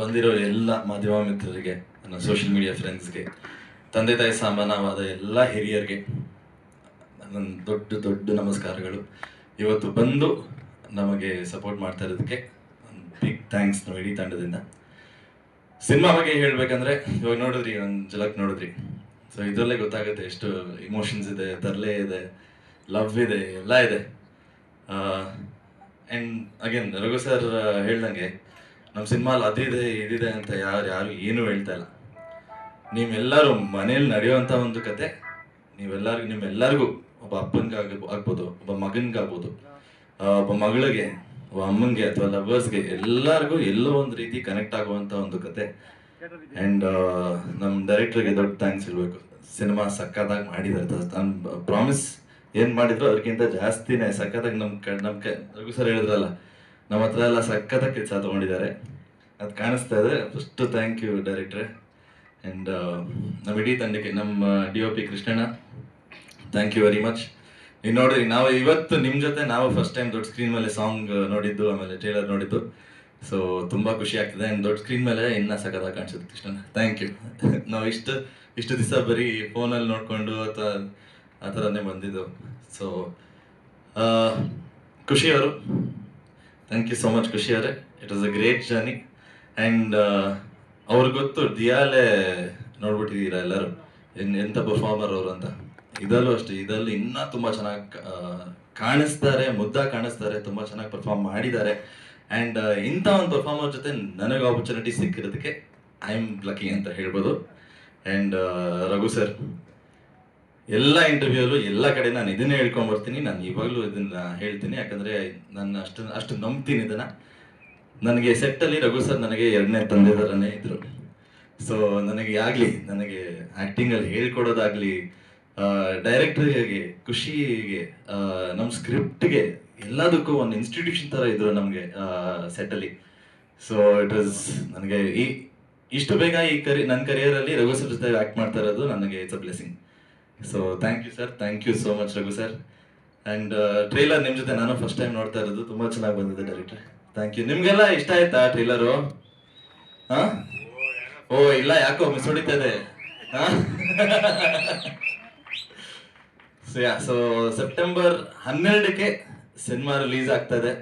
ಬಂದಿರೋ ಎಲ್ಲ ಮಾಧ್ಯಮ ಮಿತ್ರರಿಗೆ, ನನ್ನ ಸೋಷಿಯಲ್ ಮೀಡಿಯಾ ಫ್ರೆಂಡ್ಸ್ಗೆ ತಂದೆ ತಾಯಿ ಸಮಾನವಾದ ಎಲ್ಲ ಹಿರಿಯರಿಗೆ ನನ್ನ ದೊಡ್ಡ ದೊಡ್ಡ ನಮಸ್ಕಾರಗಳು. ಇವತ್ತು ಬಂದು ನಮಗೆ ಸಪೋರ್ಟ್ ಮಾಡ್ತಾ ಇರೋದಕ್ಕೆ ಬಿಗ್ ಥ್ಯಾಂಕ್ಸ್ ನಾವು ಇಡೀ ತಂಡದಿಂದ. ಸಿನಿಮಾ ಬಗ್ಗೆ ಹೇಳ್ಬೇಕಂದ್ರೆ, ಇವಾಗ ನೋಡಿದ್ರಿ ಒಂದು ಜಲಕ್ ನೋಡಿದ್ರಿ. ಸೊ ಇದರಲ್ಲೇ ಗೊತ್ತಾಗುತ್ತೆ ಎಷ್ಟು ಇಮೋಷನ್ಸ್ ಇದೆ, ತರಲೆ ಇದೆ ಲವ್ ಇದೆ, ಎಲ್ಲ ಇದೆ. ಆ್ಯಂಡ್ ಅಗೇನ್ ರಘು ಸರ್ ಹೇಳ್ದಂಗೆ ನಮ್ಮ ಸಿನಿಮಾಲ್ ಅದಿದೆ ಇದಿದೆ ಅಂತ ಯಾರು ಯಾರು ಏನೂ ಹೇಳ್ತಾ ಇಲ್ಲ. ನೀವೆಲ್ಲರೂ ಮನೇಲಿ ನಡೆಯುವಂಥ ಒಂದು ಕತೆ, ನೀವೆಲ್ಲರಿಗೂ ನಿಮ್ಮೆಲ್ಲರಿಗೂ ಒಬ್ಬ ಅಪ್ಪನಿಗಾಗ ಆಗ್ಬೋದು, ಒಬ್ಬ ಮಗನಿಗಾಗ್ಬೋದು ಒಬ್ಬ ಮಗಳಿಗೆ, ಒಬ್ಬ ಅಮ್ಮನಿಗೆ ಅಥವಾ ಲವರ್ಸ್ಗೆ ಎಲ್ಲರಿಗೂ ಎಲ್ಲೋ ಒಂದು ರೀತಿ ಕನೆಕ್ಟ್ ಆಗುವಂಥ ಒಂದು ಕತೆ. ಆ್ಯಂಡ್ ನಮ್ಮ ಡೈರೆಕ್ಟ್ರಿಗೆ ದೊಡ್ಡ ಥ್ಯಾಂಕ್ಸ್ ಇರಬೇಕು ಸಿನಿಮಾ ಸಕ್ಕತ್ತಾಗಿ ಮಾಡಿದ್ದಾರೆ ನಾನು ಪ್ರಾಮಿಸ್ ಏನು ಮಾಡಿದ್ರು ಅದಕ್ಕಿಂತ ಜಾಸ್ತಿನೇ ಸಕ್ಕತ್ತಾಗಿ ನಮ್ಮ ಕ ನಮ್ಮ ಕ ಸರ್ ಹೇಳಿದ್ರಲ್ಲ ನಮ್ಮ ಹತ್ರ ಎಲ್ಲ ಸಕ್ಕತ್ತಾಗಿ ಕೆಲಸ ತೊಗೊಂಡಿದ್ದಾರೆ. ಅದು ಕಾಣಿಸ್ತಾ ಇದೆ. ಫಸ್ಟ್ ಥ್ಯಾಂಕ್ ಯು ಡೈರೆಕ್ಟ್ರೆ ಆ್ಯಂಡ್ ನಮ್ಮ ಇಡೀ ತಂಡಕ್ಕೆ, ನಮ್ಮ ಡಿ ಒ ಪಿ ಕೃಷ್ಣಣ್ಣ ಥ್ಯಾಂಕ್ ಯು ವೆರಿ ಮಚ್ ನೀವು ನೋಡಿರಿ, ನಾವು ಇವತ್ತು ನಿಮ್ಮ ಜೊತೆ, ನಾವು ಫಸ್ಟ್ ಟೈಮ್ ದೊಡ್ಡ ಸ್ಕ್ರೀನ್ ಮೇಲೆ ಸಾಂಗ್ ನೋಡಿದ್ದು, ಆಮೇಲೆ ಟ್ರೇಲರ್ ನೋಡಿದ್ದು. ಸೊ ತುಂಬ ಖುಷಿ ಆಗ್ತಿದೆ. ಆ್ಯಂಡ್ ದೊಡ್ಡ ಸ್ಕ್ರೀನ್ ಮೇಲೆ ಇನ್ನೂ ಸಖತ್ತಾಗಿ ಕಾಣಿಸುತ್ತೆ ಕೃಷ್ಣಣ್ಣ. ಥ್ಯಾಂಕ್ ಯು ನಾವು ಇಷ್ಟು ಇಷ್ಟು ದಿವಸ ಬರೀ ಫೋನಲ್ಲಿ ನೋಡಿಕೊಂಡು ಅಥವಾ ಆ ಥರನೇ ಬಂದಿದ್ದು. ಸೊ ಖುಷಿಯವರು. Thank you so much ಖುಷಿಯವರೇ it was a great journey and ಅವ್ರಿಗೆ ಗೊತ್ತು, ದಿಯಾಲೆ ನೋಡ್ಬಿಟ್ಟಿದ್ದೀರಾ ಎಲ್ಲರೂ? ಎನ್ ಎಂಥ ಪರ್ಫಾರ್ಮರ್ ಅವರು ಅಂತ? ಇದಲ್ಲೂ ಅಷ್ಟೇ, ಇದರಲ್ಲಿ ಇನ್ನೂ ತುಂಬ ಚೆನ್ನಾಗಿ ಕಾಣಿಸ್ತಾರೆ ಮುದ್ದಾಗಿ ಕಾಣಿಸ್ತಾರೆ, ತುಂಬ ಚೆನ್ನಾಗಿ ಪರ್ಫಾರ್ಮ್ ಮಾಡಿದ್ದಾರೆ. ಆ್ಯಂಡ್ ಇಂಥ ಒಂದು ಪರ್ಫಾರ್ಮರ್ ಜೊತೆ ನನಗೆ ಆಪರ್ಚುನಿಟಿ ಸಿಕ್ಕಿರೋದಕ್ಕೆ ಐ ಆಮ್ ಲಕ್ಕಿ ಅಂತ ಹೇಳ್ಬೋದು. ಆ್ಯಂಡ್ ರಘು ಸರ್, ಎಲ್ಲ ಇಂಟರ್ವ್ಯೂಲು ಎಲ್ಲ ಕಡೆ ನಾನು ಇದನ್ನೇ ಹೇಳ್ಕೊಂಡ್ ಬರ್ತೀನಿ. ನಾನು ಇವಾಗಲೂ ಇದನ್ನ ಹೇಳ್ತೀನಿ. ಯಾಕಂದರೆ ನಾನು ಅಷ್ಟು ಅಷ್ಟು ನಂಬ್ತೀನಿ ಇದನ್ನ. ನನಗೆ ಸೆಟ್ಟಲ್ಲಿ ರಘು ಸರ್ ನನಗೆ ಎರಡನೇ ತಂದೆ ಥರನೇ ಇದ್ರು. ಸೊ ನನಗೆ ಆಗಲಿ, ನನಗೆ ಆ್ಯಕ್ಟಿಂಗಲ್ಲಿ ಹೇಳ್ಕೊಡೋದಾಗಲಿ ಡೈರೆಕ್ಟ್ರಿಗೆ ಖುಷಿಗೆ ನಮ್ಮ ಸ್ಕ್ರಿಪ್ಟ್ಗೆ ಎಲ್ಲದಕ್ಕೂ ಒಂದು ಇನ್ಸ್ಟಿಟ್ಯೂಷನ್ ಥರ ಇದ್ರು ನಮಗೆ ಸೆಟ್ಟಲ್ಲಿ ಸೊ ಇಟ್ ವಾಸ್ ನನಗೆ ಈ, ಇಷ್ಟು ಬೇಗ ಈ ಕರಿ ನನ್ನ ಕರಿಯರಲ್ಲಿ ರಘು ಸರ್ ಜೊತೆ ಆ್ಯಕ್ಟ್ ಮಾಡ್ತಾ ಇರೋದು ನನಗೆ it's a blessing so thank you sir thank you so much Raghu sir and trailer ನಿಮ್ಮ ಜೊತೆ ನಾನು ಫಸ್ಟ್ ಟೈಮ್ ನೋಡ್ತಾ ಇರೋದು, ತುಂಬ ಚೆನ್ನಾಗಿ ಬಂದಿದೆ ಡೈರೆಕ್ಟರ್ ಥ್ಯಾಂಕ್ ಯು ನಿಮ್ಗೆಲ್ಲ ಇಷ್ಟ ಆಯ್ತಾ ಟ್ರೈಲರು ಹಾಂ? ಓ ಇಲ್ಲ ಯಾಕೋ ಮಿಸ್ ಹೊಡಿತಾ ಇದೆ ಹಾಂ ಸೊ ಸೆಪ್ಟೆಂಬರ್ ಹನ್ನೆರಡಕ್ಕೆ ಸಿನಿಮಾ ರಿಲೀಸ್ ಆಗ್ತಾ ಇದೆ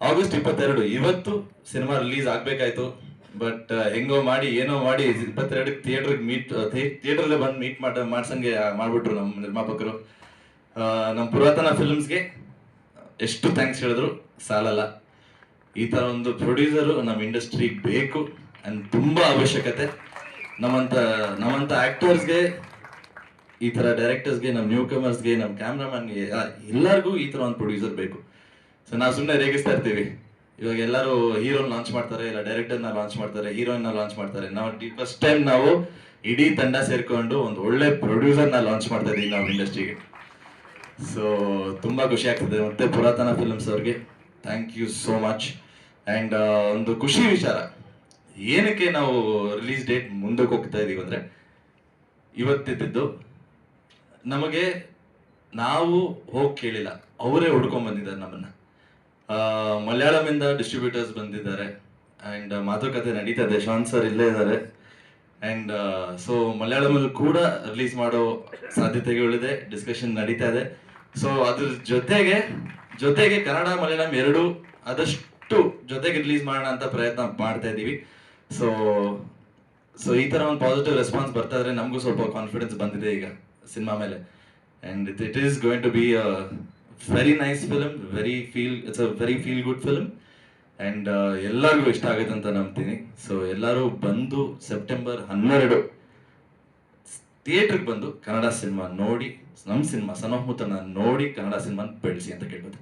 ಆಗಸ್ಟ್ ಇಪ್ಪತ್ತೆರಡು. ಇವತ್ತು ಸಿನಿಮಾ ರಿಲೀಸ್ ಆಗ್ಬೇಕಾಯ್ತು. ಬಟ್ ಹೆಂಗೋ ಮಾಡಿ ಏನೋ ಮಾಡಿ ಇಪ್ಪತ್ತೆರಡಕ್ಕೆ ಥಿಯೇಟ್ರಿಗೆ ಮೀಟ್ ಥಿಯೇಟ್ರಲ್ಲೇ ಬಂದು ಮೀಟ್ ಮಾಡ ಮಾಡ್ಸಂಗೆ ಮಾಡ್ಬಿಟ್ರು ನಮ್ಮ ನಿರ್ಮಾಪಕರು. ಆ, ನಮ್ಮ ಪುರಾತನ ಫಿಲ್ಮ್ಸ್ಗೆ ಎಷ್ಟು ಥ್ಯಾಂಕ್ಸ್ ಹೇಳಿದ್ರು ಸಾಲಲ್ಲ. ಈ ಥರ ಒಂದು ಪ್ರೊಡ್ಯೂಸರು ನಮ್ಮ ಇಂಡಸ್ಟ್ರಿಗೆ ಬೇಕು ಅಂಡ್ ತುಂಬ ಅವಶ್ಯಕತೆ. ನಮ್ಮಂಥ ನಮ್ಮಂಥ ಆ್ಯಕ್ಟರ್ಸ್ಗೆ ಈ ಥರ ಡೈರೆಕ್ಟರ್ಸ್ಗೆ ನಮ್ಮ ನ್ಯೂ ಕಮರ್ಸ್ಗೆ ನಮ್ಮ ಕ್ಯಾಮ್ರಾಮನ್ಗೆ ಎಲ್ಲರಿಗೂ ಈ ಥರ ಒಂದು ಪ್ರೊಡ್ಯೂಸರ್ ಬೇಕು. ಸೊ ನಾವು ಸುಮ್ಮನೆ ರೇಗಿಸ್ತಾ ಇರ್ತೀವಿ. ಇವಾಗ ಎಲ್ಲರೂ ಹೀರೋನ್ ಲಾಂಚ್ ಮಾಡ್ತಾರೆ, ಇಲ್ಲ ಡೈರೆಕ್ಟರ್ನ ಲಾಂಚ್ ಮಾಡ್ತಾರೆ ಹೀರೋಯಿನ್ನ ಲಾಂಚ್ ಮಾಡ್ತಾರೆ. ನಾವು ಫಸ್ಟ್ ಟೈಮ್ ನಾವು ಇಡೀ ತಂಡ ಸೇರ್ಕೊಂಡು ಒಂದು ಒಳ್ಳೆ ಪ್ರೊಡ್ಯೂಸರ್ನ ಲಾಂಚ್ ಮಾಡ್ತಾ ಇದೀವಿ ನಾವು ಇಂಡಸ್ಟ್ರಿಗೆ. ಸೊ ತುಂಬ ಖುಷಿ ಆಗ್ತದೆ. ಮತ್ತೆ ಪುರಾತನ ಫಿಲ್ಮ್ಸ್ ಅವ್ರಿಗೆ. Thank you so much and ಒಂದು ಖುಷಿ ವಿಚಾರ. ಏನಕ್ಕೆ ನಾವು ರಿಲೀಸ್ ಡೇಟ್ ಮುಂದಕ್ಕೆ ಹೋಗ್ತಾ ಇದ್ದೀವಿ ಅಂದರೆ ಇವತ್ತಿದ್ದು ನಮಗೆ ನಾವು ಹೋಗಿ ಕೇಳಿಲ್ಲ. ಅವರೇ ಹುಡ್ಕೊಂಡು ಬಂದಿದ್ದಾರೆ ನಮ್ಮನ್ನು. ಮಲಯಾಳಮಿಂದ ಡಿಸ್ಟ್ರಿಬ್ಯೂಟರ್ಸ್ ಬಂದಿದ್ದಾರೆ. ಆ್ಯಂಡ್ ಮಾತುಕತೆ ನಡೀತಾ ಇದೆ. ಶಾನ್ ಸರ್ ಇಲ್ಲೇ ಇದ್ದಾರೆ. ಆ್ಯಂಡ್ ಸೊ ಮಲಯಾಳಮಲ್ಲಿ ಕೂಡ ರಿಲೀಸ್ ಮಾಡೋ ಸಾಧ್ಯತೆಗಳಿದೆ. ಡಿಸ್ಕಷನ್ ನಡೀತಾ ಇದೆ. ಸೊ ಅದ್ರ ಜೊತೆಗೆ ಜೊತೆಗೆ ಕನ್ನಡ ಮಲಯಾಳಂ ಎರಡು ಆದಷ್ಟು ಜೊತೆಗೆ ರಿಲೀಸ್ ಮಾಡೋಣ ಅಂತ ಪ್ರಯತ್ನ ಮಾಡ್ತಾ ಇದ್ದೀವಿ. ಸೊ ಸೊ ಈ ತರ ಒಂದು ಪಾಸಿಟಿವ್ ರೆಸ್ಪಾನ್ಸ್ ಬರ್ತಾ ಇದ್ರೆ ನಮಗೂ ಸ್ವಲ್ಪ ಕಾನ್ಫಿಡೆನ್ಸ್ ಬಂದಿದೆ ಈಗ ಸಿನಿಮಾ ಮೇಲೆ. And it it is going to be a very nice film very feel it's a very feel good film and ಎಲ್ಲರಿಗೂ ಇಷ್ಟ ಆಗುತ್ತೆ ಅಂತ ನಂಬ್ತೀನಿ. ಸೊ ಎಲ್ಲರೂ ಬಂದು ಸೆಪ್ಟೆಂಬರ್ ಹನ್ನೆರಡು ಥಿಯೇಟ್ರಿಗೆ ಬಂದು ಕನ್ನಡ ಸಿನಿಮಾ ನೋಡಿ ನಮ್ಮ ಸಿನಿಮಾ ಸನ್ ಆಫ್ ಮುತ್ತನ ನೋಡಿ ಕನ್ನಡ ಸಿನಿಮಾ ಬೆಳೆಸಿ ಅಂತ ಕೇಳ್ಬೋದು